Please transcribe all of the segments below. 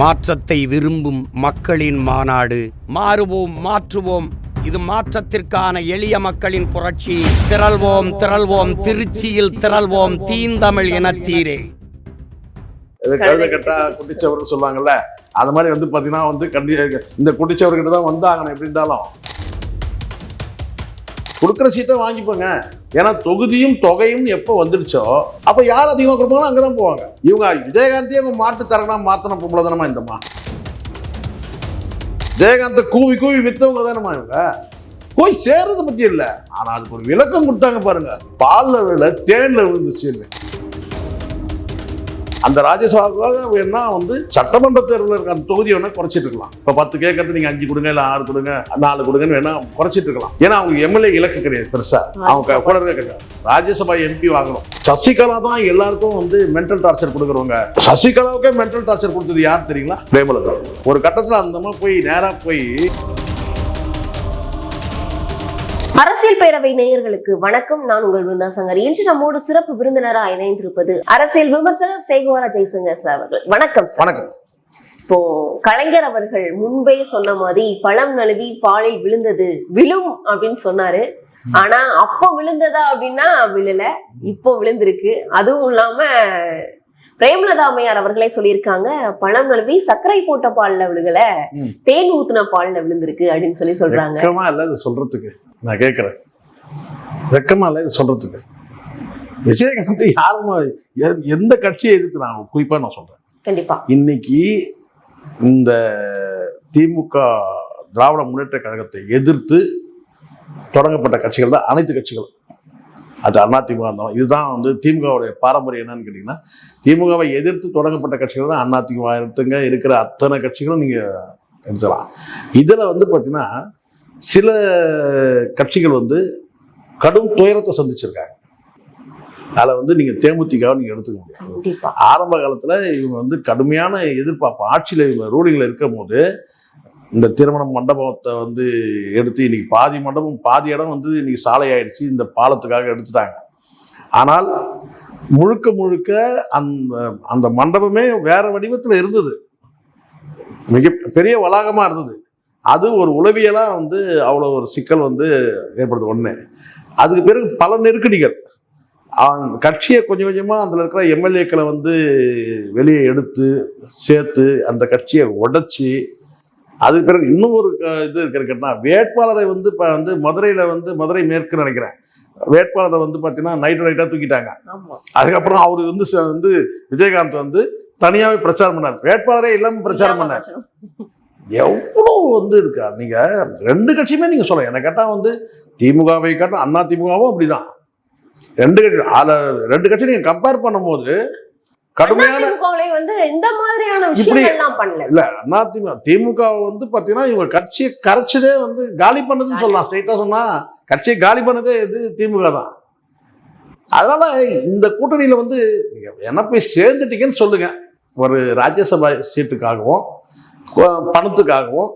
மாற்றத்தை விரும்பும் மக்களின் மாநாடு. மாறுவோம் மாற்றுவோம். இது மாற்றத்திற்கான எளிய மக்களின் புரட்சி. திரள்வோம் திரள்வோம். திருச்சியில் திரள்வோம். தீந்தமிழ் இனத்தீரே தீரே. கழுத கட்டா குட்டிச்சவர்னு சொல்லுவாங்கல்ல அது மாதிரி வந்து பார்த்தீங்கன்னா வந்து கண்டி இந்த குட்டிச்சவர்கிட்ட தான் வந்தாங்க எப்படி இருந்தாலும். கொடுக்குற சீட்டை வாங்கிப்போங்க. ஏன்னா தொகுதியும் தொகையும் எப்போ வந்துடுச்சோ அப்போ யார் அதிகமாக கொடுப்பாங்களோ அங்கே தான் போவாங்க. இவங்க விஜயகாந்தையே அவங்க மாட்டு தரனா மாற்றின பொம்பளை தானமா இந்தம்மா. விஜயகாந்தை கூவி கூவி வித்தவங்க தானம்மா இவங்க. போய் சேர்றதை பற்றி இல்லை. ஆனால் அதுக்கு ஒரு விளக்கம் கொடுத்தாங்க பாருங்க. பாலில் விழ தேனில் விழுந்துச்சு அந்த ராஜ்யசபாவுக்காக வேணா வந்து சட்டமன்ற தேர்தலில் இருக்க அந்த தொகுதியை வேணா குறைச்சிட்டு இருக்கலாம். இப்போ பத்து கேட்கறது நீங்க அஞ்சு கொடுங்க இல்லை ஆறு கொடுங்க நாலு கொடுங்கன்னு வேணா குறைச்சிட்டு இருக்கலாம். ஏன்னா அவங்க எம்எல்ஏ இலக்கு கிடையாது பெருசா. அவங்க கூட கிடையாது. ராஜ்யசபா எம்பி வாங்கணும். சசிகலா தான் எல்லாருக்கும் வந்து மென்டல் டார்ச்சர் கொடுக்குறவங்க. சசிகலாவுக்கே மென்டல் டார்ச்சர் கொடுத்தது யார் தெரியுங்களா? பிரேமலதா. ஒரு கட்டத்தில் அந்த போய் நேரா போய் அரசியல் பேரவை நேயர்களுக்கு வணக்கம். நான் உங்கள் விருந்தா சங்கர் இன்று நம்மோடு சிறப்பு விருந்தினராக இணைந்திருப்பது அரசியல் விமர்சகர் சேகோரா ஜெய்சங்கர் சார் அவர்கள். வணக்கம் வணக்கம். இப்போ கலைஞர் அவர்கள் முன்பே சொன்ன மாதிரி பழம் நழுவி பாலில் விழுந்தது விழும் அப்படின்னு சொன்னாரு. ஆனா அப்போ விழுந்ததா அப்படின்னா விழல இப்போ விழுந்திருக்கு. அதுவும் இல்லாம பிரேமலதா அம்மையார் அவர்களே சொல்லியிருக்காங்க பழம் நழுவி சர்க்கரை போட்ட பால்ல விழுகல. தேன் ஊத்துன பால்ல விழுந்திருக்கு அப்படின்னு சொல்லி சொல்றாங்க. சொல்றதுக்கு. நான் கேட்குறேன். வெக்கமா இல்லை இது சொல்றதுக்கு? விஜயகாந்த் யாருமா எந்த கட்சியை எதிர்த்து நான் குறிப்பா நான் சொல்றேன். கண்டிப்பா. இன்னைக்கு இந்த திமுக திராவிட முன்னேற்ற கழகத்தை எதிர்த்து தொடங்கப்பட்ட கட்சிகள் தான் அனைத்து கட்சிகளும் அது அதிமுக இருந்தாலும் இதுதான் வந்து திமுகவுடைய பாரம்பரியம் என்னன்னு கேட்டிங்கன்னா திமுகவை எதிர்த்து தொடங்கப்பட்ட கட்சிகள் தான் அதிமுக எடுத்துங்க இருக்கிற அத்தனை கட்சிகளும் நீங்கள் எடுத்துக்கலாம் இதில் வந்து பார்த்தீங்கன்னா சில கட்சிகள் வந்து கடும் துயரத்தை சந்திச்சிருக்காங்க. அதில் வந்து நீங்கள் தேமுதிகவை நீங்கள் எடுத்துக்க முடியாது. ஆரம்ப காலத்தில் இவங்க வந்து கடுமையான எதிர்பார்ப்பு ஆட்சியில் இவங்க ரூலிங்கில் இருக்கும் போது இந்த திருமணம் மண்டபத்தை வந்து எடுத்து இன்னைக்கு பாதி மண்டபம் பாதி இடம் வந்து இன்னைக்கு சாலை ஆயிடுச்சு இந்த பாலத்துக்காக எடுத்துட்டாங்க. ஆனால் முழுக்க முழுக்க அந்த அந்த மண்டபமே வேற வடிவத்தில் இருந்தது. மிக பெரிய வளாகமாக இருந்தது. அது ஒரு உளவியலாக வந்து அவ்வளோ ஒரு சிக்கல் வந்து ஏற்படுது. ஒன்று அதுக்கு பிறகு பல நெருக்கடிகள். கட்சியை கொஞ்சம் கொஞ்சமாக அதில் இருக்கிற எம்எல்ஏக்களை வந்து வெளியே எடுத்து சேர்த்து அந்த கட்சியை உடைச்சி அதுக்கு பிறகு இன்னும் ஒரு இது இருக்கிறதுனா வேட்பாளரை வந்து இப்போ வந்து மதுரையில் வந்து மதுரை மேற்கு நினைக்கிறேன். வேட்பாளரை வந்து பார்த்தீங்கன்னா நைட்டு நைட்டாக தூக்கிட்டாங்க. அதுக்கப்புறம் அவர் வந்து வந்து விஜயகாந்த் வந்து தனியாகவே பிரச்சாரம் பண்ணார். வேட்பாளரே இல்லாமல் பிரச்சாரம் பண்ணார். எவ்வளோ வந்து இருக்கா? நீங்க ரெண்டு கட்சியுமே நீங்க சொல்லலாம். என்னை கேட்டா வந்து திமுகவை காட்டும் அண்ணா திமுகவும் அப்படிதான். ரெண்டு கட்சி அதில் ரெண்டு கட்சி நீங்க கம்பேர் பண்ணும்போது கடுமையான வந்து இந்த மாதிரியான விஷயங்கள்லாம் பண்ணல. இல்ல அண்ணா திமுக திமுக வந்து பாத்தீங்கன்னா இவங்க கட்சியை கரைச்சதே வந்து காலி பண்ணதுன்னு சொல்லலாம். ஸ்ட்ரைட்டா சொன்னா கட்சியை காலி பண்ணதே இது திமுக தான். அதனால இந்த கூட்டணியில வந்து என்ன போய் சேர்ந்துட்டீங்கன்னு சொல்லுங்க. ஒரு ராஜ்யசபா சீட்டுக்காகவும் பணத்துக்காகவும்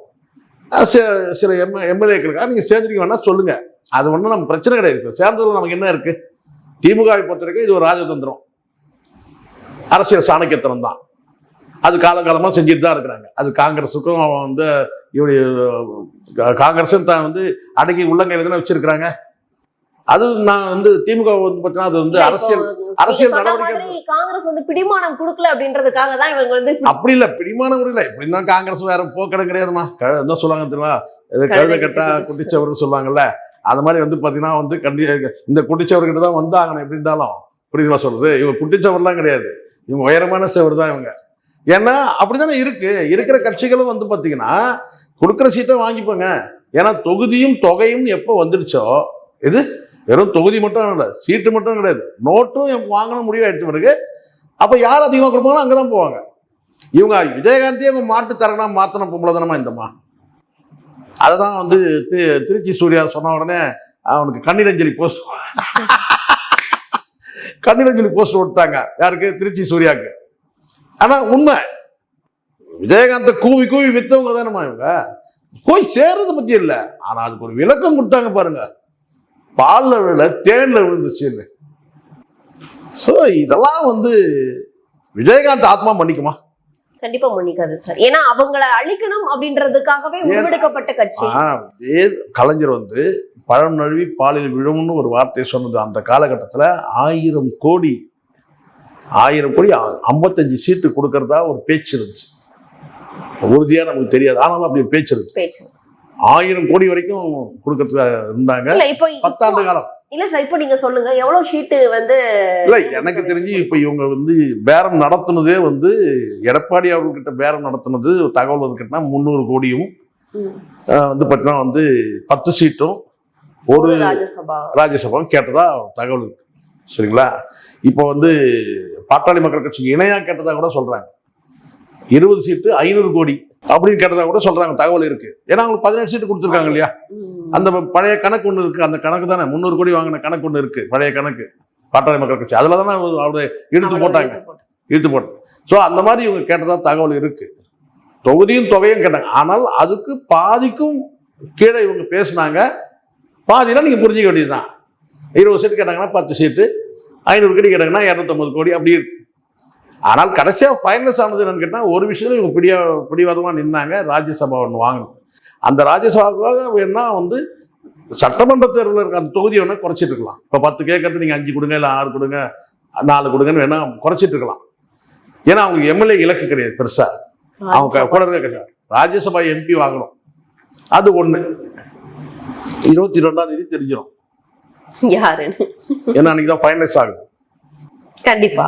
சில எம் எம்எல்ஏக்களுக்காக நீங்கள் சேர்ந்துட்டீங்க வேணால் சொல்லுங்கள் அது ஒன்றும் நம்ம பிரச்சனை கிடையாது. இப்போ நமக்கு என்ன இருக்குது திமுகவை பொறுத்த வரைக்கும் இது ஒரு ராஜதந்திரம். அரசியல் சாணக்கியத்தனம் தான். அது காலங்காலமாக செஞ்சுட்டு தான் இருக்கிறாங்க. அது காங்கிரஸுக்கும் வந்து இவருடைய காங்கிரஸும் தான் வந்து அடக்கி உள்ளங்கையில் தானே வச்சிருக்கிறாங்க. அது நான் வந்து திமுக வந்து பார்த்தீங்கன்னா அது வந்து அரசியல் அரசியல் நடவடிக்கை- காங்கிரஸ் வந்து பிடிமானம் கொடுக்கல அப்படின்றதுக்காக தான் இவங்க வந்து அப்படி இல்லை பிடிமான கூட இல்லை. இப்படி தான் காங்கிரஸ் வேற போக்கடம் கிடையாதுமா என்ன சொல்லுவாங்க தெரியுமா? கழுத கட்டா கட்டி குட்டிச்சவர்னு சொல்லுவாங்கல்ல. அது மாதிரி வந்து பார்த்தீங்கன்னா வந்து கண்டி இந்த குட்டிச்சவர்கிட்ட தான் வந்தாங்கணும் எப்படி இருந்தாலும். புரியுதுமா சொல்றது? இவங்க குட்டிச்சவர்லாம் கிடையாது. இவங்க உயரமான செவர் தான் இவங்க. ஏன்னா அப்படிதானே இருக்கு. இருக்கிற கட்சிகளும் வந்து பார்த்தீங்கன்னா கொடுக்குற சீட்டை வாங்கிப்போங்க. ஏன்னா தொகுதியும் தொகையும் எப்போ வந்துடுச்சோ இது வெறும் தொகுதி மட்டும் இல்லை சீட்டு மட்டும் கிடையாது. நோட்டும் எப்ப வாங்கணும் முடிவாயிடுச்சு பிறகு அப்போ யார் அதிகமாக கொடுப்பாங்களோ அங்கே தான் போவாங்க. இவங்க விஜயகாந்தியே அவங்க மாட்டு தரனா மாற்றணும் பொம்பளை தானமா இந்தம்மா அதை தான் வந்து தி- திருச்சி சூர்யா சொன்ன உடனே அவனுக்கு கண்ணீரஞ்சலி போஸ்ட் கண்ணீரஞ்சலி போஸ்ட் விட்டாங்க யாருக்கு? திருச்சி சூர்யாவுக்கு. ஆனால் உண்மை. விஜயகாந்தை கூவி கூவி விற்றவங்க தானேம்மா இவங்க. போய் சேர்றதை பற்றி இல்லை. ஆனால் அதுக்கு ஒரு விளக்கம் கொடுத்தாங்க பாருங்கள் பாலில் விழ தேனில் விழுந்துச்சுன்னு ஸோ இதெல்லாம் வந்து விஜயகாந்த் ஆத்மா மன்னிக்குமா? கண்டிப்பா மன்னிக்காது சார். ஏன்னா அவங்கள அழிக்கணும் அப்படின்றதுக்காகவே உருவெடுக்கப்பட்ட கட்சி. கலைஞர் வந்து பழம் நழுவி பாலில் விழும்னு ஒரு வார்த்தை சொன்னது அந்த காலகட்டத்தில் ஆயிரம் கோடி ஆயிரம் கோடி ஐம்பத்தஞ்சு சீட்டு கொடுக்கறதா ஒரு பேச்சு இருந்துச்சு. உறுதியா நமக்கு தெரியாது. ஆனாலும் அப்படி ஒரு பேச்சு இருந்துச்சு. பேச்சு. ஆயிரம் கோடி வரைக்கும் கொடுக்கறதுக்கு இருந்தாங்க. பத்தாண்டு காலம். இல்ல சார் இப்போ நீங்க சொல்லுங்க எவ்வளவு ஷீட்டு வந்து இல்ல எனக்கு தெரிஞ்சு இப்ப இவங்க வந்து பேரம் நடத்துனதே வந்து எடப்பாடி அவர்கிட்ட பேரம் நடத்துனது தகவல் வந்து கேட்டா முந்நூறு கோடியும் வந்து பார்த்தீங்கன்னா வந்து பத்து சீட்டும் ஒரு ராஜ்யசபா. கேட்டதா தகவல் இருக்கு. சரிங்களா? இப்போ வந்து பாட்டாளி மக்கள் கட்சிக்கு இணையா கேட்டதா கூட சொல்றாங்க. இருபது சீட்டு ஐநூறு கோடி. அப்படின்னு கேட்டதா கூட சொல்றாங்க தகவல் இருக்கு. ஏன்னா அவங்களுக்கு பதினெட்டு சீட்டு கொடுத்துருக்காங்க இல்லையா? அந்த பழைய கணக்கு ஒன்று இருக்கு அந்த கணக்கு தானே? முந்நூறு கோடி வாங்கின கணக்கு ஒன்று இருக்கு பழைய கணக்கு. பாட்டாளி மக்கள் கட்சி. அதுல தானே அவருடைய இழுத்து போட்டாங்க. இழுத்து போட்டாங்க. ஸோ அந்த மாதிரி இவங்க கேட்டதா தகவல் இருக்கு. தொகுதியும் தொகையும் கேட்டாங்க. ஆனால் அதுக்கு பாதிக்கும் கீழே இவங்க பேசுனாங்க. பாதினா நீங்க புரிஞ்சுக்க வேண்டியதுதான். இருபது சீட்டு கேட்டாங்கன்னா பத்து சீட்டு. ஐநூறு கோடி கேட்டாங்கன்னா இரநூத்தம்பது கோடி அப்படி இருக்கு. ஆனால் கடைசியாக ஃபைனல்ஸ் ஆனது என்னன்னு கேட்டால் ஒரு விஷயத்துல இவங்க பிடியா பிடிவாதமாக நின்னாங்க ராஜ்யசபா ஒன்று வாங்கணும் அந்த ராஜ்யசபாவுக்காக வேணா வந்து சட்டமன்ற தேர்தலில் இருக்க அந்த தொகுதியை வேணா குறைச்சிட்டு இருக்கலாம். இப்போ பத்து கேட்கறது நீங்கள் அஞ்சு கொடுங்க இல்லை ஆறு கொடுங்க நாலு கொடுங்கன்னு வேணா குறைச்சிட்டு இருக்கலாம். ஏன்னா அவங்களுக்கு எம்எல்ஏ இலக்கு கிடையாது பெருசா. அவங்க கூட கிடையாது. ராஜ்யசபா எம்பி வாங்கணும். அது ஒண்ணு. இருபத்தி ரெண்டாம் தேதி தெரிஞ்சிடும் யாருன்னு? ஏன்னா அன்னைக்கு தான் ஃபைனலைஸ் ஆகுது. கண்டிப்பா.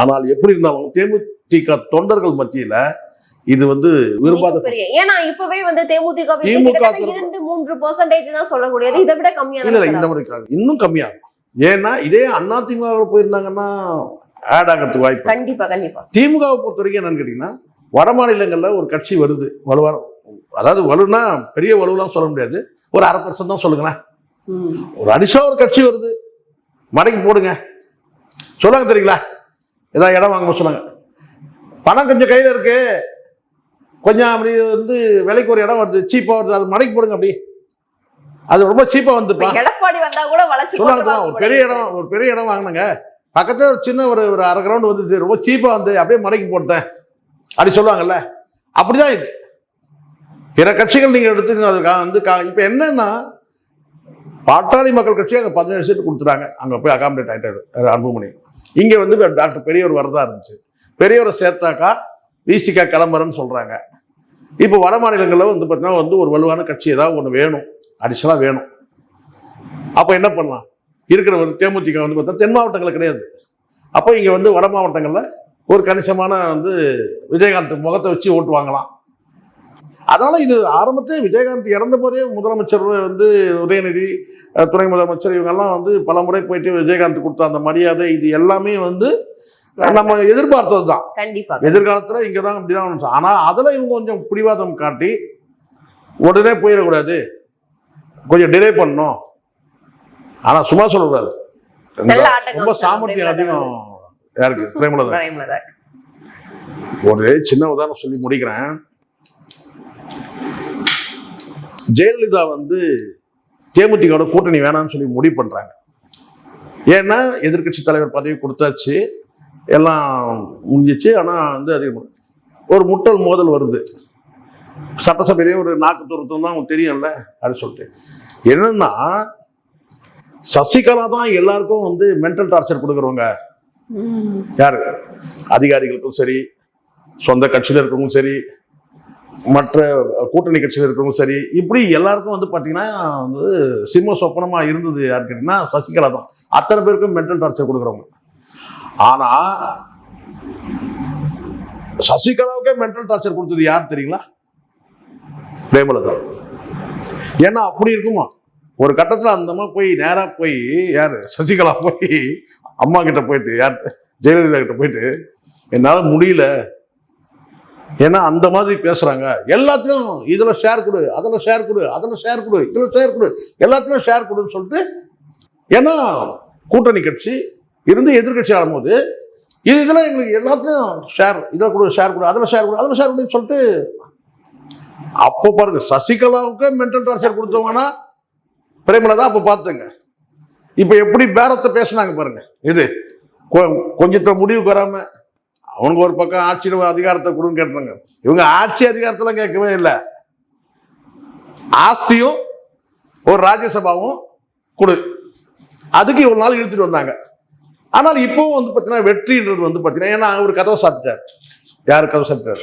ஆனால் எப்படி இருந்தாலும் தேமுதிக தொண்டர்கள் மத்தியில இது வந்து விரும்பாத ஏன்னா இப்பவே வந்து தேமுதிக திமுக இரண்டு மூன்று பெர்சன்டேஜ் தான் சொல்லக்கூடியது. இதை விட கம்மியா இல்ல இந்த இருக்காங்க. இன்னும் கம்மியாகும் ஏன்னா இதே அதிமுக போயிருந்தாங்கன்னா ஆட் ஆகிறதுக்கு வாய்ப்பு. கண்டிப்பா கண்டிப்பா. திமுகவை பொறுத்த வரைக்கும் என்னன்னு கேட்டீங்கன்னா வட மாநிலங்கள்ல ஒரு கட்சி வருது. வலுவான அதாவது வலுனா பெரிய வலுவெல்லாம் சொல்ல முடியாது. ஒரு அரை பர்சன்ட் தான் சொல்லுங்களேன். ஒரு அடிஷா ஒரு கட்சி வருது. மடக்கி போடுங்க. சொல்லுங்க தெரியுங்களா? ஏதாவது இடம் வாங்க சொன்னாங்க பணம் கொஞ்சம் கையில் இருக்கு. கொஞ்சம் அப்படி வந்து விலைக்கு ஒரு இடம் வருது சீப்பாக வருது. அது மடக்கி போடுங்க அப்படி. அது ரொம்ப சீப்பாக வந்துப்பா எடப்பாடி வந்தா கூட போட்டு ஒரு பெரிய இடம் ஒரு பெரிய இடம் வாங்கினங்க. பக்கத்துல ஒரு சின்ன ஒரு ஒரு அரை கிரவுண்ட் வந்து ரொம்ப சீப்பாக வந்து அப்படியே மடக்கி போட்டேன். அப்படி சொல்லுவாங்கல்ல. அப்படிதான் இது. பிற கட்சிகள் நீங்க எடுத்துக்கங்க அதுக்காக வந்து கா- இப்ப என்னன்னா பாட்டாளி மக்கள் கட்சி அங்கே பதினேழு சீட்டு கொடுத்துட்டாங்க. அங்கே போய் அகாமடேட் ஆயிட்டாரு அது அன்புமணி. இங்கே வந்து டாக்டர் பெரியவர் வரதா இருந்துச்சு. பெரியவரை சேர்த்தாக்கா விசிகா கிளம்புறன்னு சொல்கிறாங்க இப்போ வட மாநிலங்களில் வந்து பார்த்தீங்கன்னா வந்து ஒரு வலுவான கட்சி ஏதாவது ஒன்று வேணும். அடிஷனலாக வேணும். அப்போ என்ன பண்ணலாம்? இருக்கிற ஒரு தேமுதிக வந்து பார்த்தா தென் மாவட்டங்களில் கிடையாது. அப்போ இங்கே வந்து வட மாவட்டங்களில் ஒரு கணிசமான வந்து விஜயகாந்த் முகத்தை வச்சு ஓட்டு வாங்கலாம். அதனால இது ஆரம்பத்திலே விஜயகாந்த் இறந்த போதே முதலமைச்சர் வந்து உதயநிதி துணை முதலமைச்சர் இவங்கெல்லாம் வந்து பல முறை போயிட்டு விஜயகாந்த் கொடுத்த அந்த மரியாதை இது எல்லாமே வந்து நம்ம எதிர்பார்த்தது தான். கண்டிப்பா. எதிர்காலத்தில் இங்கே தான் இப்படி தான் ஆனால் அதில் இவங்க கொஞ்சம் பிடிவாதம் காட்டி உடனே போயிடக்கூடாது. கொஞ்சம் டிலே பண்ணணும். ஆனால் சும்மா சொல்லக்கூடாது. ரொம்ப சாமர்த்தியம் அதிகம். யாருக்கு? பிரேமலதா. ஒரு சின்ன உதாரணம் சொல்லி முடிக்கிறேன். ஜெயலலிதா வந்து தேமுதிகவோட கூட்டணி வேணாம்னு சொல்லி முடிவு பண்றாங்க. ஏன்னா எதிர்க்கட்சி தலைவர் பதவி கொடுத்தாச்சு எல்லாம் முடிஞ்சிச்சு. ஆனா வந்து அது ஒரு முட்டல் மோதல் வருது. சட்டசபையிலேயே ஒரு நாக்கு துருத்தம் தான் உங்களுக்கு தெரியும்ல அப்படின்னு சொல்லிட்டு. என்னன்னா சசிகலா தான் எல்லாருக்கும் வந்து மென்டல் டார்ச்சர் கொடுக்குறவங்க. யாரு? அதிகாரிகளுக்கும் சரி சொந்த கட்சியில் இருக்கிறவங்களும் சரி மற்ற கூட்டணி கட்சியில் இருக்கிறவங்க சரி இப்படி எல்லாருக்கும் வந்து பார்த்தீங்கன்னா வந்து சிம்ம சொப்பனமாக இருந்தது யாரு கேட்டிங்கன்னா சசிகலா தான். அத்தனை பேருக்கும் மென்டல் டார்ச்சர் கொடுக்குறவங்க. ஆனால் சசிகலாவுக்கே மென்டல் டார்ச்சர் கொடுத்தது யார் தெரியுங்களா? பிரேமலதா. ஏன்னா அப்படி இருக்குமா? ஒரு கட்டத்தில் அந்த அம்மா போய் நேராக போய் யார்? சசிகலா போய் அம்மா கிட்ட போயிட்டு யார்? ஜெயலலிதா கிட்ட போயிட்டு என்னால் முடியல. ஏன்னா அந்த மாதிரி பேசுகிறாங்க எல்லாத்தையும் இதில் ஷேர் கொடு அதில் ஷேர் கொடு அதில் ஷேர் கொடு இதில் ஷேர் கொடு. எல்லாத்தையும் ஷேர் கொடுன்னு சொல்லிட்டு ஏன்னா கூட்டணி கட்சி இருந்து எதிர்கட்சி ஆடும்போது இது இதெல்லாம் எங்களுக்கு எல்லாத்துலயும் ஷேர் இதில் கொடு ஷேர் கொடு அதில் ஷேர் கொடு அதில் ஷேர் கொடுன்னு சொல்லிட்டு அப்போ பாருங்க சசிகலாவுக்கு மென்டல் டார்ச்சர் கொடுத்தவங்கன்னா பிரேமலதா அப்போ பார்த்துங்க. இப்போ எப்படி பேரத்தை பேசுனாங்க பாருங்க இது. கொ- கொஞ்சத்தை முடிவுக்கு வராமல் அவனுக்கு ஒரு பக்கம் ஆட்சியில் அதிகாரத்தை கொடுன்னு கேட்டுருங்க. இவங்க ஆட்சி அதிகாரத்தெல்லாம் கேட்கவே இல்லை. ஆஸ்தியும் ஒரு ராஜ்யசபாவும் கொடு. அதுக்கு இவ்வளோ நாள் இழுத்துட்டு வந்தாங்க. ஆனால் இப்போவும் வந்து பார்த்தீங்கன்னா வெற்றின்றது வந்து பார்த்தீங்கன்னா ஏன்னா அவர் கதவை சாத்திட்டார். யார் கதவை சாத்திட்டார்?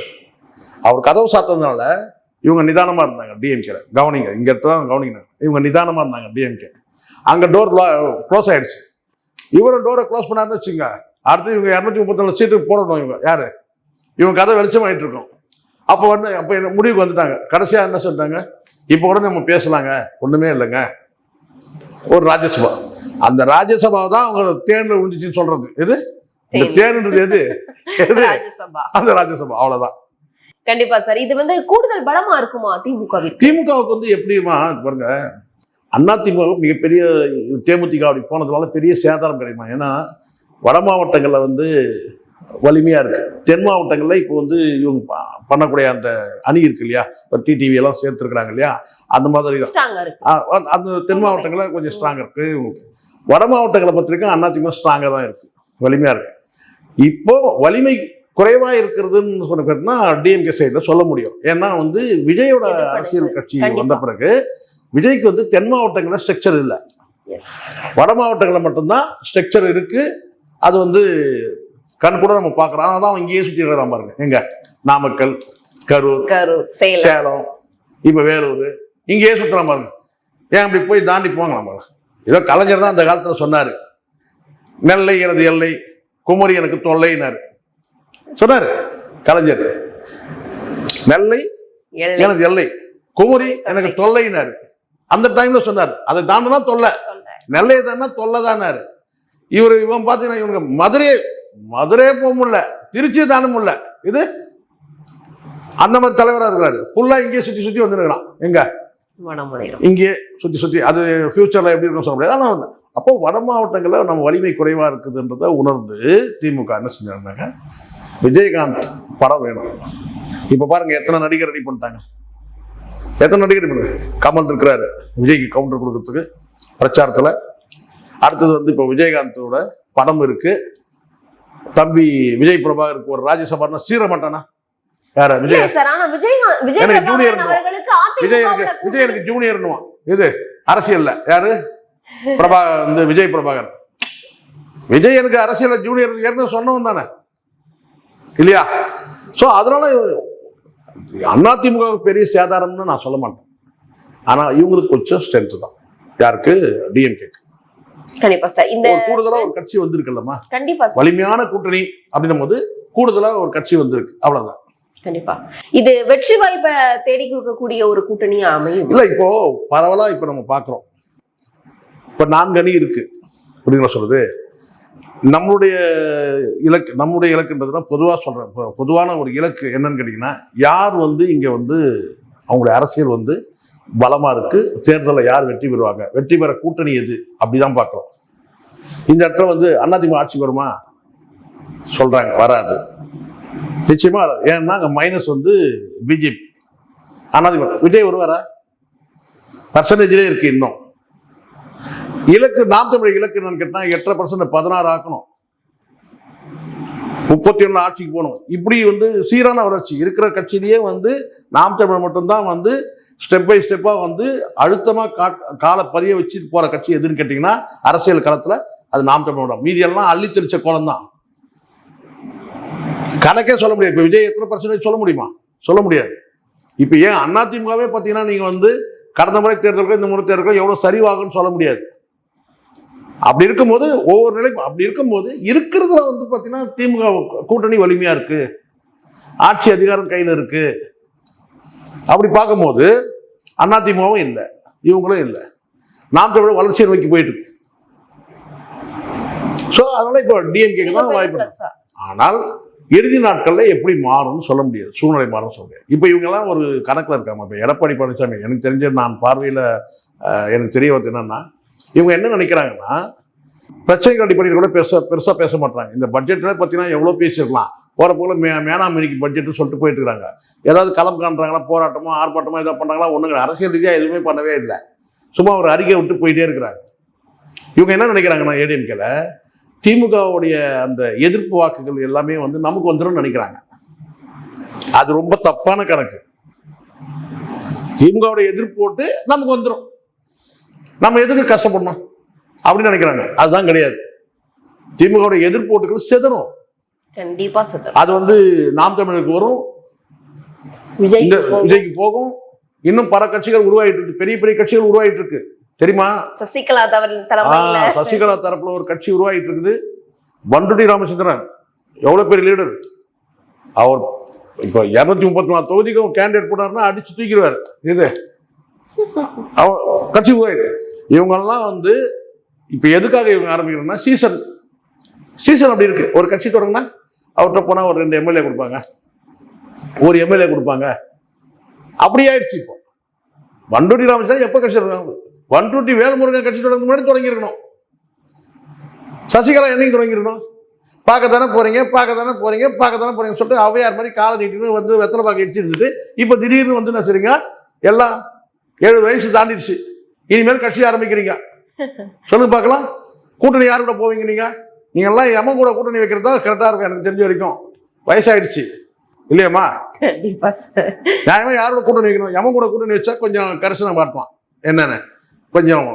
அவர் கதவை சாத்தினதுனால இவங்க நிதானமாக இருந்தாங்க டிஎம்கேல கவனிங்க இங்கே தான் கவனிங்க இவங்க நிதானமாக இருந்தாங்க டிஎம்கே அங்கே டோர் க்ளோஸ் ஆயிடுச்சு. இவரும் டோரை க்ளோஸ் பண்ணாருன்னு வச்சுங்க அடுத்து இவங்க இரநூத்தி முப்பத்தி சீட்டு போடணும் இவங்க. யாரு? இவங்க கதை வெளிச்சம் ஆயிட்டு இருக்கோம். அப்போ வந்து அப்போ என்ன முடிவுக்கு வந்துட்டாங்க. கடைசியாக என்ன சொல்லிட்டாங்க? இப்போ கூட நம்ம பேசலாங்க. ஒன்றுமே இல்லைங்க. ஒரு ராஜ்யசபா. அந்த ராஜ்யசபா தான் அவங்க தேன்ல விழுந்துச்சுன்னு சொல்றது. எது? இந்த தேன்ன்றது எது? எது? அந்த ராஜ்யசபா. அவ்வளவுதான். கண்டிப்பா சார் இது வந்து கூடுதல் பலமா இருக்குமா திமுகவிற்கு? திமுகவுக்கு வந்து எப்படிமா பாருங்க. அண்ணா திமுக மிகப்பெரிய தேமுதிக அப்படி போனதுனால பெரிய சேதாரம் கிடைக்குமா? ஏன்னா வட மாவட்டங்களில் வந்து வலிமையாக இருக்கு. தென் மாவட்டங்களில் இப்போ வந்து இவங்க பண்ணக்கூடிய அந்த அணி இருக்கு இல்லையா? இப்போ டிடிவி எல்லாம் சேர்த்துருக்குறாங்க இல்லையா? அந்த மாதிரி தான். அந்த- தென் மாவட்டங்களில் கொஞ்சம் ஸ்ட்ராங்காக இருக்கு. இவங்களுக்கு வட மாவட்டங்களை பொறுத்த வரைக்கும் அதிமுக ஸ்ட்ராங்காக தான் இருக்கு. வலிமையாக இருக்கு. இப்போ வலிமை குறைவா இருக்கிறதுன்னு சொன்ன பேர்னா டிஎம்கே சைடில் சொல்ல முடியும். ஏன்னா வந்து விஜயோட. அரசியல் கட்சி. வந்த பிறகு விஜய்க்கு வந்து தென் மாவட்டங்களில் ஸ்ட்ரக்சர் இல்லை. வட மாவட்டங்களில் மட்டும்தான் ஸ்ட்ரக்சர் இருக்கு. அது வந்து கண் கூட நம்ம பார்க்குறோம். தான் அவன் இங்கேயே சுற்றி இருக்கிறான் பாருங்க. எங்க? நாமக்கல் கரூர் கரூர் சேலம். இப்போ வேலூர். இங்கேயே சுற்றுறான் பாருங்க. ஏன் அப்படி போய் தாண்டி போங்க நம்ம ஏதோ கலைஞர் தான் அந்த காலத்தில் சொன்னார். நெல்லை எனது எல்லை குமரி எனக்கு தொல்லைனாரு சொன்னார் கலைஞர். நெல்லை எனது எல்லை குமரி எனக்கு தொல்லைனாரு அந்த டைம்ல சொன்னார். அதை தாண்டினா தொல்லை. நெல்லையை தானே தொல்லை தானாரு இவர் இவன் பார்த்தீங்கன்னா இவனுக்கு மதுரையே மதுரையே போக முடியல. திருச்சியை தாண்ட முடியல. இது? அந்த மாதிரி தலைவராக இருக்கிறாரு. ஃபுல்லாக இங்கேயே சுற்றி சுற்றி வந்துருக்கிறான். எங்க? இங்கேயே சுற்றி சுற்றி அது ஃபியூச்சரில் எப்படி இருக்குன்னு சொல்ல முடியாது. ஆனால் வந்து அப்போ வட மாவட்டங்களில் நம்ம வலிமை குறைவாக இருக்குதுன்றதை உணர்ந்து திமுக என்ன செஞ்சாங்க விஜயகாந்த் படம் வேணும். இப்போ பாருங்க எத்தனை நடிகர் ரெடி பண்ணிட்டாங்க. எத்தனை நடிகர் ரெடி பண்ணு? கமல் இருக்கிறாரு. விஜய்க்கு கவுண்டர் கொடுக்கறதுக்கு பிரச்சாரத்தில் அடுத்தது வந்து இப்போ விஜயகாந்தோட படம் இருக்கு. தம்பி விஜய் பிரபாகருக்கு ஒரு ராஜ்யசபான்னா சீர மாட்டானா யார? விஜய். சார் ஆனா விஜய் விஜய் எனக்கு. அவர்களுக்கு விஜய் விஜய் எனக்கு ஜூனியர்னுவான் இது அரசியல்ல யாரு? பிரபா வந்து விஜய் பிரபாகர் விஜய் எனக்கு அரசியல்ல ஜூனியர் ஏற்கனவே சொன்னவன் தானே. இல்லையா? ஸோ அதனால அதிமுக பெரிய சேதாரம்னு நான் சொல்ல மாட்டேன். ஆனா இவங்களுக்கு கொஞ்சம் ஸ்ட்ரென்த் தான். யாருக்கு? டிஎம்கே கண்டிப்பா சார் இந்த கூடுதலா ஒரு கட்சி வந்திருக்குல்லம்மா. கண்டிப்பா வலிமையான கூட்டணி அப்படின்னும் போது கூடுதலா ஒரு கட்சி வந்திருக்கு. அவ்வளவுதான். கண்டிப்பா. இது வெற்றி வாய்ப்பை தேடி கொடுக்கக்கூடிய ஒரு கூட்டணியா அமையும்? இல்ல இப்போ பரவலா இப்ப நம்ம பாக்குறோம். இப்ப நான்கு அணி இருக்கு. புரியுங்களா சொல்றது? நம்மளுடைய இலக்கு நம்முடைய இலக்குன்றதுனா பொதுவா சொல்றேன். இப்போ பொதுவான ஒரு இலக்கு என்னன்னு கேட்டீங்கன்னா யார் வந்து இங்க வந்து அவங்களுடைய அரசியல் வந்து பலமாக இருக்குது தேர்தலில் யார் வெற்றி பெறுவாங்க? வெற்றி பெற கூட்டணி எது? அப்படிதான் பார்க்குறோம். இந்த இடத்துல வந்து அதிமுக ஆட்சி வருமா? சொல்கிறாங்க வராது. நிச்சயமாக வராது. ஏன்னா அங்கே மைனஸ் வந்து பிஜேபி அதிமுக விஜய் வருவாரா? பர்சன்டேஜ்லேயே இருக்கு இன்னும். இலக்கு நாம் தமிழ் இலக்கு என்னன்னு கேட்டால் எட்டரை பர்சன்ட் பதினாறு ஆக்கணும். முப்பத்தி ஒன்று ஆட்சிக்கு போகணும். இப்படி வந்து சீரான வளர்ச்சி இருக்கிற கட்சியிலேயே வந்து நாம் தமிழ் மட்டும்தான் வந்து ஸ்டெப் பை ஸ்டெப்பாக வந்து அழுத்தமாக காட் காலை பதிய வச்சுட்டு போகிற கட்சி எதுன்னு கேட்டிங்கன்னா அரசியல் களத்தில் அது நாம் தமிழோட மீதியெல்லாம் அள்ளி தெளிச்ச கோலம் தான். கணக்கே சொல்ல முடியாது. இப்போ விஜய் எத்தனை பர்சன்டேஜ் சொல்ல முடியுமா? சொல்ல முடியாது. இப்போ ஏன் அதிமுகவே பார்த்தீங்கன்னா நீங்கள் வந்து கடந்த முறை தேர்தலுக்கு இந்த முறை தேர்தலுக்கு எவ்வளோ சரிவாகும்னு சொல்ல முடியாது. அப்படி இருக்கும்போது ஒவ்வொரு நிலை அப்படி இருக்கும்போது இருக்கிறதுல வந்து பார்த்தீங்கன்னா திமுக கூட்டணி வலிமையாக இருக்குது ஆட்சி அதிகாரம் கையில் இருக்குது அப்படி பார்க்கும்போது அதிமுகவும் இல்லை இவங்களும் இல்லை. நாம் தமிழ் வளர்ச்சியை நோக்கி போயிட்டு இருக்கு. ஸோ அதனால இப்போ டிஎம்கேக்கு தான் வாய்ப்பு ஆனால் இறுதி நாட்களில் எப்படி மாறும்னு சொல்ல முடியாது. சூழ்நிலை மாறும் சொல்ல முடியாது. இப்போ இவங்கெல்லாம் ஒரு கணக்கில் இருக்காங்க. இப்போ எடப்பாடி பழனிசாமி எனக்கு தெரிஞ்ச நான் பார்வையில் எனக்கு தெரிய வருது என்னன்னா இவங்க என்ன நினைக்கிறாங்கன்னா பிரச்சனைகள் அடிப்படையில் கூட பெருசாக பெருசாக பேச மாட்டாங்க இந்த பட்ஜெட்டில் பார்த்தீங்கன்னா எவ்வளோ பேசியிருக்கலாம். போகிற போல மே மேனாமணிக்கு பட்ஜெட்டு சொல்லிட்டு போயிட்டு இருக்காங்க ஏதாவது களம் காண்றாங்களா போராட்டமோ ஆர்ப்பாட்டமோ ஏதோ பண்ணுறாங்களா ஒன்றுங்க அரசியல் ரீதியாக எதுவுமே பண்ணவே இல்லை. சும்மா ஒரு அறிக்கை விட்டு போயிட்டே இருக்கிறாங்க. இவங்க என்ன நினைக்கிறாங்கன்னா ஏடிஎம்கேல திமுகவுடைய அந்த எதிர்ப்பு வாக்குகள் எல்லாமே வந்து நமக்கு வந்துடும் நினைக்கிறாங்க. அது ரொம்ப தப்பான கணக்கு. திமுகவுடைய எதிர்ப்பு போட்டு நமக்கு வந்துடும் நம்ம எதுக்கு கஷ்டப்படணும்? அப்படின்னு நினைக்கிறாங்க. அதுதான் கிடையாது. திமுகவுடைய எதிர்ப்பு ஓட்டுகள் செதறும். கண்டிப்பா சத்தம் அது வந்து நாம் தமிழருக்கு வரும். விஜய் விஜய்க்கு போகும். இன்னும் பல கட்சிகள் உருவாயிட்டு இருக்கு. பெரிய பெரிய கட்சிகள் உருவாயிட்டு இருக்கு. தெரியுமா? சசிகலா தலைமையில. சசிகலா தரப்புல ஒரு கட்சி உருவாகிட்டு இருக்குது. பண்டுடி ராமச்சந்திரன். எவ்வளவு பெரிய லீடர் அவர் இப்போ இருநூத்தி முப்பத்தி நாலு தொகுதிக்கும் கேண்டிடேட் போனார்னா அடிச்சு தூக்கிடுவார். இது. அவர் கட்சி உருவாயிருக்கு. இவங்கெல்லாம் வந்து இப்போ எதுக்காக இவங்க ஆரம்பிக்கிறோம்னா சீசன் சீசன் அப்படி இருக்கு. ஒரு கட்சி தொடங்கினா அவர்கிட்ட போனா ஒரு ரெண்டு எம்எல்ஏ கொடுப்பாங்க. ஒரு எம்எல்ஏ கொடுப்பாங்க. அப்படி ஆயிடுச்சு இப்போ. வண்டூட்டி ராமச்சந்திரன் எப்போ கட்சி தொடங்க வண்டூட்டி வேல்முருகன் கட்சி தொடங்க முன்னாடி தொடங்கியிருக்கணும். சசிகலா என்னைக்கு தொடங்கியிருக்கணும்? பார்க்க தானே போறீங்க பார்க்க தானே போறீங்க பார்க்க தானே போறீங்கன்னு சொல்லிட்டு அவையார் மாதிரி காலை நீட்டின்னு வந்து வெத்தலை பாக்க இடிச்சு இருந்துட்டு இப்போ திடீர்னு வந்து என்ன சரிங்க எல்லாம் ஏழு வயசு தாண்டிடுச்சு. இனிமேல் கட்சி ஆரம்பிக்கிறீங்க. சொல்லுங்க பார்க்கலாம். கூட்டணி யார் கூட போவீங்க நீங்க? நீங்க எல்லாம் எமன் கூட கூட்டணி வைக்கிறதா கரெக்டா இருக்கும் எனக்கு தெரிஞ்ச வரைக்கும். வயசாயிடுச்சு. இல்லையாம்மா? கண்டிப்பா சார். நியாயமா யாரோட கூட்டணி வைக்கணும்? எமன் கூட கூட்டணி வச்சா கொஞ்சம் கரிசனம் காட்டுவான். என்னென்ன? கொஞ்சம்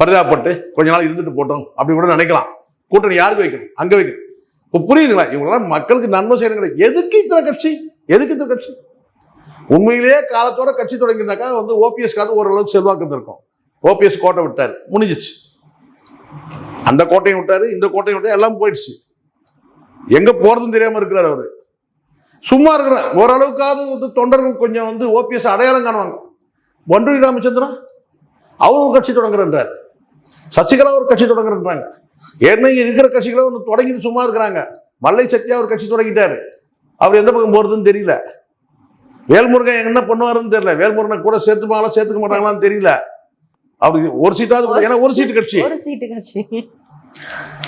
பரிதாபப்பட்டு கொஞ்ச நாள் இருந்துட்டு போட்டோம் அப்படி கூட நினைக்கலாம். கூட்டணி யாருக்கு வைக்கணும்? அங்க வைக்கணும். இப்போ புரியுதுங்களா? இவங்கெல்லாம் மக்களுக்கு நன்மை செய்யணுங்கிற எதுக்கு இத்தனை கட்சி? எதுக்கு இத்தனை கட்சி? உண்மையிலேயே காலத்தோட கட்சி தொடங்கியிருந்தாக்கா வந்து ஓபிஎஸ்க்காவது ஓரளவுக்கு செல்வாக்கு இருந்திருக்கும். ஓபிஎஸ் கோட்டை விட்டார். முடிஞ்சிச்சு. அந்த கோட்டையும் விட்டாரு இந்த கோட்டையும் விட்டாரு எல்லாம் போயிடுச்சு. எங்க போறதுன்னு தெரியாம இருக்கிறார் அவரு. சும்மா இருக்கிற ஓரளவுக்காவது வந்து தொண்டர்கள் கொஞ்சம் வந்து ஓபிஎஸ் அடையாளம் காணுவாங்க. ஒன்றி ராமச்சந்திரன் அவரும் ஒரு கட்சி தொடங்குறார் சசிகலா ஒரு கட்சி தொடங்குறாங்க ஏற்கனவே இருக்கிற கட்சிகளை ஒன்று தொடங்கிட்டு சும்மா இருக்கிறாங்க. மல்லை சக்தியா ஒரு கட்சி தொடங்கிட்டாரு. அவர் எந்த பக்கம் போறதுன்னு தெரியல. வேல்முருகன் என்ன பண்ணுவாருன்னு தெரியல. வேல்முருகனை கூட சேர்த்துப்பாங்களா சேர்த்துக்க மாட்டாங்களான்னு தெரியல. அப்படி ஒரு சீட்டாவது ஏன்னா ஒரு சீட்டு கட்சி. ஒரு சீட்டு கட்சி.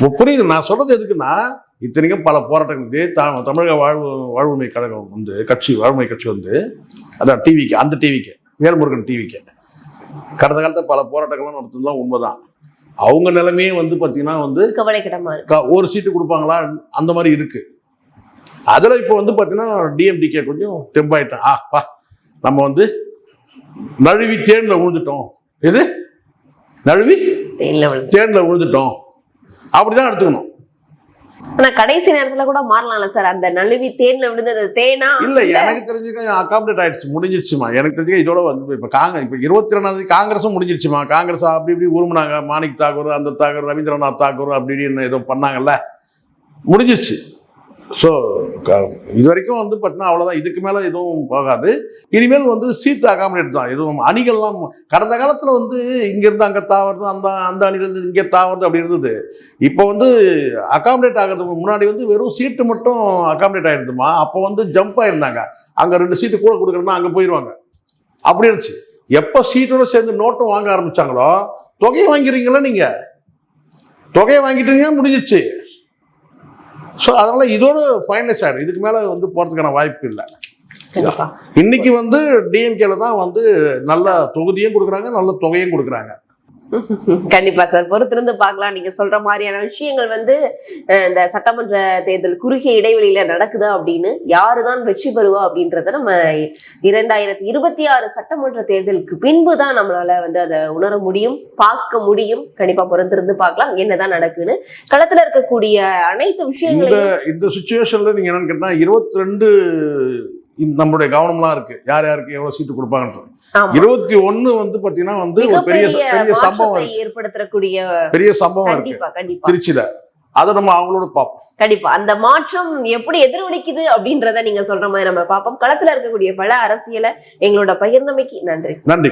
புரியுது. நான் சொல்றது எதுக்குன்னா இத்தனைக்கும் பல போராட்டங்கள் த- தமிழக வாழ்வு வாழ்வுரிமை கழகம் வந்து கட்சி வாழ்வுரிமை கட்சி வந்து அதான் டிவிக்கு அந்த டிவிக்கு வேல்முருகன் டிவிக்கு கடந்த காலத்தில் பல போராட்டங்கள்லாம் நடத்துனதுலாம் உண்மைதான். அவங்க நிலைமையே வந்து பார்த்தீங்கன்னா வந்து கவலைக்கிடமா ஒரு சீட்டு கொடுப்பாங்களா? அந்த மாதிரி இருக்கு. அதில் இப்போ வந்து பார்த்தீங்கன்னா டிஎம்டிகே கொஞ்சம் தெம்பாயிட்டேன். ஆ பா நம்ம வந்து நழுவி தேனில் விழுந்துட்டோம். எது? நழுவி தேன்ல விழுந்து. தேனில் விழுந்துட்டோம். அப்படிதான் எடுத்துக்கணும் ஆனா கடைசி நேரத்துல கூட மாறலாம்ல சார். அந்த நழுவி தேன்ல விழுந்தது தேனா? இல்ல எனக்கு தெரிஞ்சுக்க அகாமடேட் ஆயிடுச்சு. முடிஞ்சிருச்சுமா. எனக்கு தெரிஞ்சுக்க இதோட வந்து இப்ப காங்க இப்ப இருபத்தி ரெண்டாவது காங்கிரஸும் முடிஞ்சிருச்சுமா? காங்கிரஸ் அப்படி இப்படி உருமுனாங்க மாணிக் தாக்கூர் அந்த தாக்கூர் ரவீந்திரநாத் தாக்கூர் அப்படி இப்படின்னு ஏதோ பண்ணாங்கல்ல. முடிஞ்சிருச்சு. ஸோ இது வரைக்கும் வந்து பார்த்தீங்கன்னா அவ்வளோதான் இதுக்கு மேலே எதுவும் போகாது. இனிமேல் வந்து சீட்டு அகாமடேட் தான். எதுவும் அணிகள்லாம் கடந்த காலத்தில் வந்து இங்கேருந்து அங்கே தாவறது அந்த அந்த அணிலேருந்து இங்கே தாவறது அப்படி இருந்தது. இப்போ வந்து அகாமடேட் ஆகிறதுக்கு முன்னாடி வந்து வெறும் சீட்டு மட்டும் அகாமடேட் ஆகிருந்துமா அப்போ வந்து ஜம்ப் ஆகிருந்தாங்க அங்கே ரெண்டு சீட்டு கூட கொடுக்குறோம்னா அங்கே போயிடுவாங்க அப்படி இருந்துச்சு. எப்போ சீட்டோட சேர்ந்து நோட்டும் வாங்க ஆரம்பித்தாங்களோ தொகையை வாங்கிறீங்களா நீங்கள் தொகையை வாங்கிட்டீங்கன்னா முடிஞ்சிச்சு ஸோ அதனால இதோட ஃபைனலைஸ் ஆகிடும் இதுக்கு மேலே வந்து போகிறதுக்கான வாய்ப்பு இல்லை. இன்னைக்கு வந்து டிஎம்கேல தான் வந்து நல்ல தொகுதியும் கொடுக்குறாங்க நல்ல தொகையும் கொடுக்குறாங்க. கண்டிப்பா சார். பொறுத்திருந்து பார்க்கலாம். நீங்க சொல்ற மாதிரியான விஷயங்கள் வந்து இந்த சட்டமன்ற தேர்தல் குறுகிய இடைவெளியில நடக்குதா அப்படின்னு யாருதான் வெற்றி பெறுவா அப்படின்றத நம்ம இரண்டாயிரத்தி இருபத்தி ஆறு சட்டமன்ற தேர்தலுக்கு பின்பு தான் நம்மளால வந்து அதை உணர முடியும் பார்க்க முடியும். கண்டிப்பா பொறுத்திருந்து பார்க்கலாம். என்னதான் நடக்குன்னு. களத்துல இருக்கக்கூடிய அனைத்து விஷயங்களும் விஷயங்களையும் இந்த சுச்சுவேஷன்ல நீங்க என்னன்னு கேட்டா இருபத்தி ரெண்டு நம்மளுடைய கவனம்லாம் இருக்கு. யார் யாருக்கு எவ்வளவு சீட்டு கொடுப்பாங்கன்றது. இருபத்தி ஒண்ணு வந்து பாத்தீங்கன்னா வந்து ஒரு பெரிய பெரிய சம்பவம் ஏற்படுத்தக்கூடிய பெரிய சம்பவம் இருக்கு. திருச்சியில. அதை நம்ம அவங்களோட பார்ப்போம். கண்டிப்பா. அந்த மாற்றம் எப்படி எதிரொலிக்குது அப்படின்றத நீங்க சொல்ற மாதிரி நம்ம பார்ப்போம். களத்துல இருக்கக்கூடிய பல அரசியலை எங்களோட பகிர்ந்தமைக்கு நன்றி நன்றி.